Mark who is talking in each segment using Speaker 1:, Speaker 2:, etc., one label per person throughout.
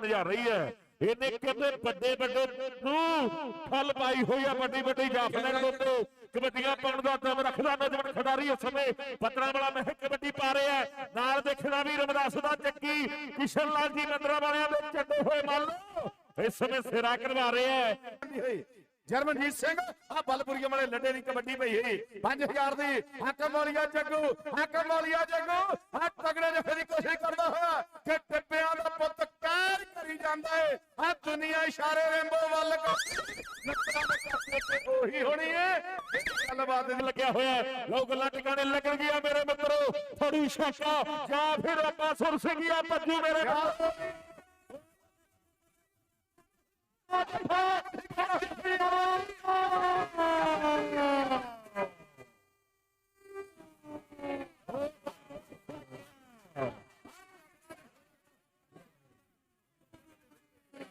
Speaker 1: ਨਜ਼ਰ ਰਹੀ ਹੈ। ਇਹਨੇ ਕਿਤੇ ਵੱਡੇ ਵੱਡੇ ਨੂੰ ਫਲ ਪਾਈ ਹੋਈ ਆ ਵੱਡੀ ਵੱਡੀ ਜਾਫਲੈਂਡ ਦੇ ਉੱਤੇ। ਕਬੱਡੀਆਂ ਪਾਉਣ ਦਾ ਦਮ ਰੱਖਦਾ ਨੌਜਵਾਨ ਖਿਡਾਰੀ ਇਸ ਸਮੇਂ। ਪੱਤਰਾਂ ਵਾਲਾ ਮਹਿਕ ਕਬੱਡੀ ਪਾ ਰਿਹਾ ਹੈ। ਨਾਲ ਦੇਖਣਾ ਵੀ ਰਮਦਾਸ ਦਾ ਚੱਕੀ। ਕਿਸ਼ਨ ਲਾਲ ਜੀ ਨੰਦਰਾ ਵਾਲਿਆਂ ਦੇ ਚੱਡੇ ਹੋਏ ਮੰਨ ਲਓ ਇਸ ਸਮੇਂ ਸਿਰਾ ਕਰਵਾ ਰਿਹਾ ਹੈ।
Speaker 2: ਜਰਮਨਜੀਤ ਸਿੰਘ ਆ ਬਲਪੁਰੀਏ ਵਾਲੇ ਲੱਡੇ ਦੀ ਕਬੱਡੀ ਪਈ ਹੋਈ। 5000 ਦੀ ਹਾਕਮ ਵਾਲੀਆ ਜੱਗੂ ਹਾਕਮ ਵਾਲੀਆ ਜੱਗੂ। ਆ ਤਗੜੇ ਜਫੇ ਦੀ ਕੋਸ਼ਿਸ਼ ਜਾਂਦਾ ਏ ਆ ਦੁਨੀਆ ਇਸ਼ਾਰੇ ਰੇਂਬੋ ਵੱਲ ਕਰ- ਨੱਚਣਾ ਦੇ ਕਾਸੇ ਤੇ ਉਹੀ ਹੋਣੀ ਏ ਇਹ ਗੱਲਬਾਤ ਦੀ
Speaker 1: ਲੱਗਿਆ ਹੋਇਆ ਹੈ। ਲਓ ਗੱਲਾਂ ਟਿਕਾਣੇ ਲੱਗਣ ਗਿਆ ਮੇਰੇ ਮਿੱਤਰੋ ਥੋੜੀ ਸ਼ਾਕਾ ਜਾਂ ਫਿਰ ਆਪਾਂ ਸੁਰ ਸਿੰਘੀਆ ਭੱਜੂ ਮੇਰੇ ਨਾਲ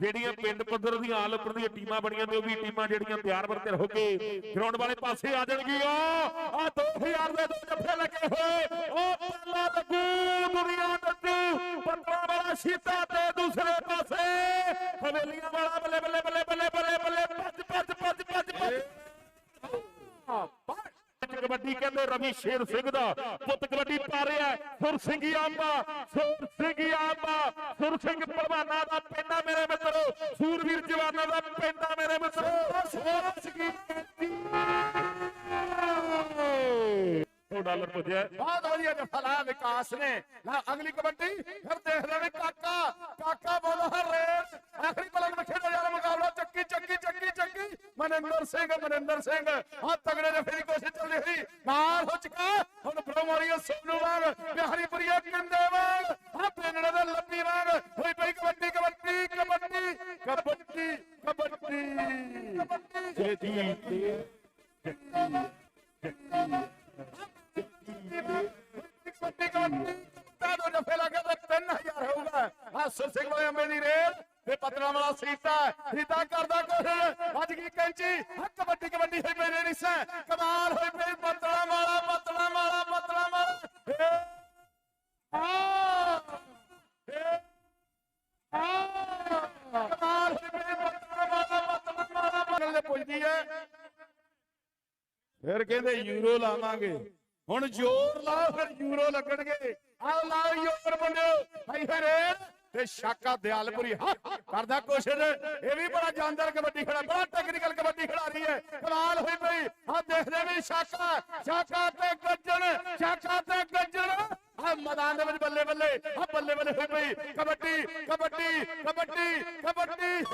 Speaker 1: ਜਿਹੜੀਆਂ ਪਿੰਡ ਪੱਧਰ ਦੀਆਂ ਆਲ ਉੱਪਰ ਦੀਆਂ ਟੀਮਾਂ ਬਣੀਆਂ ਨੇ ਉਹ ਵੀ ਟੀਮਾਂ ਜਿਹੜੀਆਂ ਤਿਆਰ ਬਰ ਤਿਆਰ ਹੋ ਕੇ ਗਰਾਊਂਡ ਵਾਲੇ ਪਾਸੇ ਆ ਜਾਣਗੀਆਂ ਆ 2000 ਦੇ ਦੋ ਜੱਫੇ ਲੱਗੇ ਹੋਏ। ਉਹ ਪਹਿਲਾ ਲੱਗੂ ਦੁਨੀਆ ਦੱਸੂ ਪੱਤਰਾ ਵਾਲਾ ਸ਼ੀਤਾ ਤੇ ਦੂਸਰੇ ਪਾਸੇ। ਹਵੇਲੀਆਂ ਵਾਲਾ ਬੱਲੇ ਬੱਲੇ ਬੱਲੇ ਬੱਲੇ ਬੱਲੇ ਬੱਲੇ ਭੱਜ ਭੱਜ ਭੱਜ ਭੱਜ ਭੱਜ। ਕਬੱਡੀ ਕਹਿੰਦੇ ਰਵੀ ਸ਼ੇਰ ਸਿੰਘ ਦਾ। ਪੁੱਤ ਕਬੱਡੀ ਪਾ ਰਿਹਾ ਸੁਰ ਸਿੰਘ ਆਂਬਾ ਸੁਰ ਸਿੰਘੀ ਆਂਬਾ ਸੁਰ ਸਿੰਘ ਪਹਿਲਵਾਨਾਂ ਦਾ ਪਿੰਡਾ ਮੇਰੇ ਸੂਰਵੀਰ ਜਵਾਨਾਂ ਦਾ ਪਿੰਡਾ ਮੇਰੇ ਮਿੱਤਰੋ ਸੁਰ ਸਿੰਘੀ ਉਹ ਡਾਲਰ ਪੁੱਜਿਆ
Speaker 2: ਬਹੁਤ ਵਧੀਆ ਜੱਫਾ ਲਾਇਆ ਵਿਕਾਸ ਨੇ ਲਾ ਅਗਲੀ ਕਬੱਡੀ ਫਿਰ ਦੇਖਦੇ ਨੇ ਕਾਕਾ ਕਾਕਾ ਬੋਲੋ ਹਰ ਰੇਸ ਆਖਰੀ ਪਲਕ ਵਿੱਚ ਖੇਡਿਆ ਜਾ ਰਿਹਾ ਮੁਕਾਬਲਾ ਚੱਕੀ ਚੱਕੀ ਚੱਕੀ ਚੱਕੀ ਮਨਿੰਦਰ ਸਿੰਘ ਮਨਿੰਦਰ ਸਿੰਘ ਆ ਤਗੜੇ ਨੇ ਫੇਰੀ ਕੋਸ਼ਿਸ਼ ਚੱਲਦੀ ਹੋਈ ਨਾਲ ਹੋ ਚੁੱਕਾ ਹੁਣ ਬ੍ਰਹਮੋਰੀਆ ਸੋਨੂ ਵਾਂਗ ਬਿਹਾਰੀਪੁਰੀਆ ਕਿੰਦੇ ਵਾਲਾ ਸੀਤਾ ਸੀਤਾ ਕਰਦਾ ਕੋਸ਼ਿਸ਼ ਵੱਜ ਗਈ ਕੈਂਚੀ ਆ ਕਬੱਡੀ ਕਬੱਡੀ ਹੋਈ ਪਈ ਰੇੜੀ ਸੈ ਕਮਾਲ ਹੋਈ ਪਈ ਪਤਰਾ ਵਾਲਾ ਫਿਰ ਕਹਿੰਦੇ ਯੂਰੋ ਲਾਵਾਂਗੇ। ਹੁਣ ਜ਼ੋਰ ਲਾਓ, ਫਿਰ ਯੂਰੋ ਲੱਗਣਗੇ। ਆਓ ਲਾਓ ਯੂਰੋ ਬੰਦਿਓ ਭਾਈ ਹਰੇ ਤੇ ਸ਼ਾਕਾ ਦਿਆਲਪੁਰੀ ਕਰਦਾ ਕੋਸ਼ਿਸ਼ ਇਹ ਵੀ ਬੜਾ ਜਾਨਦਾਰ ਕਬੱਡੀ ਖੜਾ ਬੜਾ ਟੈਕਨੀਕਲ ਕਬੱਡੀ ਖਿਡਾਰੀ ਹੈ। ਕਮਾਲ ਹੋਈ ਪਈ। ਆ ਦੇਖਦੇ ਵੀ ਸ਼ਾਕਾ ਸ਼ਾਕਾ ਤੇ ਗੱਜਣ, ਸ਼ਾਕਾ ਤੇ ਗੱਜਣ। ਆ ਮੈਦਾਨ ਦੇ ਵਿੱਚ ਬੱਲੇ ਬੱਲੇ ਆ ਬੱਲੇ ਬੱਲੇ ਹੋਈ ਪਈ। ਕਬੱਡੀ ਕਬੱਡੀ ਕਬੱਡੀ ਕਬੱਡੀ।